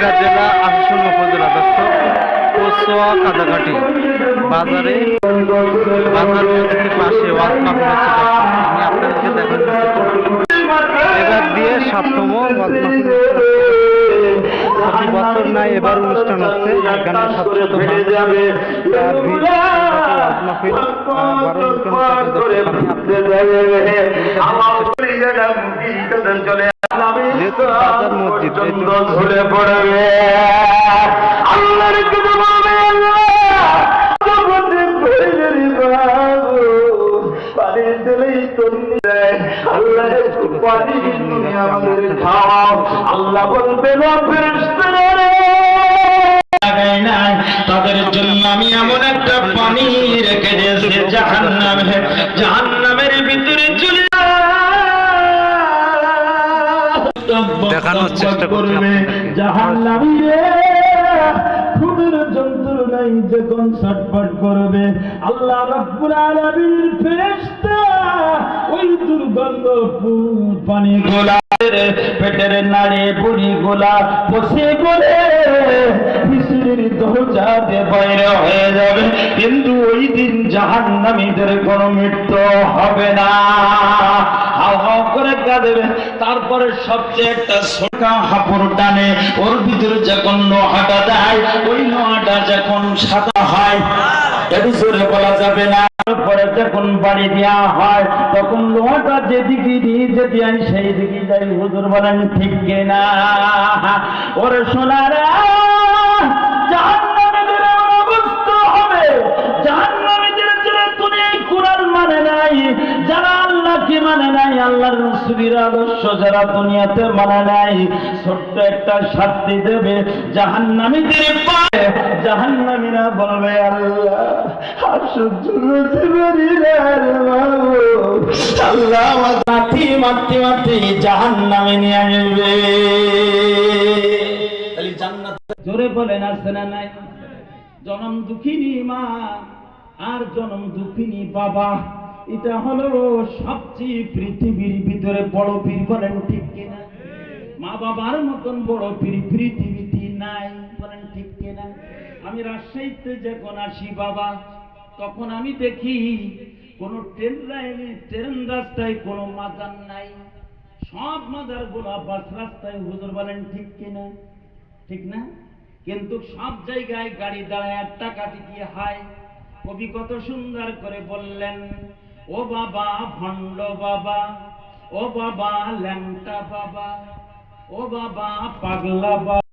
সাতক্ষীরা জেলা আসানসোল উপজেলা দর্শক কাদাকাটি বাজারে বাজার মসজিদের পাশে ওয়াজ মাহফিল হচ্ছে আমি আপনাদেরকে করব। এবার দিয়ে সপ্তম ওয়াজ মাহফিল প্রতি বছর নাই এবার অনুষ্ঠান হচ্ছে এখানে আহ, ওয়াজ মাহফিল আহ, অনুষ্ঠান জন্য ঝরে পড়বে। আল্লাহর আল্লাহ। তাদের জন্য আমি এমন একটা পানি রেখে দিয়েছি, জাহান্নামে। জাহান্নামের ভিতরে চলে দেখানোর চেষ্টা করবে। আপনাদেরকে। জাহান্নামী রে খুদের যন্ত্রণাই যখন ছটফট করবে। আল্লাহ রাব্বুল আলামিনের ফেরেশতা ওই দুর্গন্ধ পু- পানি গোলা পেটের নাড়ে বুড়ি গোলা বসে গলে মিশরের দরজাতে বাইরে হয়ে যাবে। কিন্তু ওই দিন জাহান্নামীদের কোনো মৃত্যু হবে না। হাও করে কাঁদবে তারপরে সবচেয়ে একটা ছোটা হাপড় টানে, ওর ভিতরে যখন লোহাটা দেয়, ওই লোহাটা যখন সাদা হয় একটু জোরে বলা যাবে না। পরে যখন বাড়ি দেওয়া হয়, তখন লোহাটা যেদিকে দিয়ে যেতে আমি সেই দিকে যাই হুজুর বলেন, ঠিক কিনা? ওরে সোনারা মানে নাই আল্লাহর রসুলের আদর্শ যারা দুনিয়াতে মানে নাই। ছোট্ট একটা শাস্তি দেবে জাহান্নামীদের পায়ে জাহান্নামীরা বলবে, আল্লাহ, আর সহ্য করতে পারি না আল্লাহ মাটি মাটি নিয়ে আসবে। জোরে বলেন আসছে না নাই? জনম দুঃখিনী মা, আর জনম দুঃখিনী বাবা। এটা হলো সবচেয়ে পৃথিবীর ভিতরে বড় পীর বলেন ঠিক কিনা? মা বাবার মতন বড় পীর পৃথিবীতে নাই বলেন ঠিক কিনা? আমি রাজশাহীতে যখন আসি বাবা, তখন আমি দেখি কোন ট্রেন লাইনে, ট্রেন রাস্তায় কোনো মাজার নাই। সব মাজারগুলা বাস রাস্তায়, হুজুর বলেন ঠিক কিনা? ঠিক না? কিন্তু সব জায়গায় গাড়ি দাঁড়ায় টাকা দিয়ে হয়। কবি কত সুন্দর করে বললেন ও বাবা ভণ্ড বাবা ও বাবা ল্যাংটা বাবা ও বাবা পাগলা বাবা।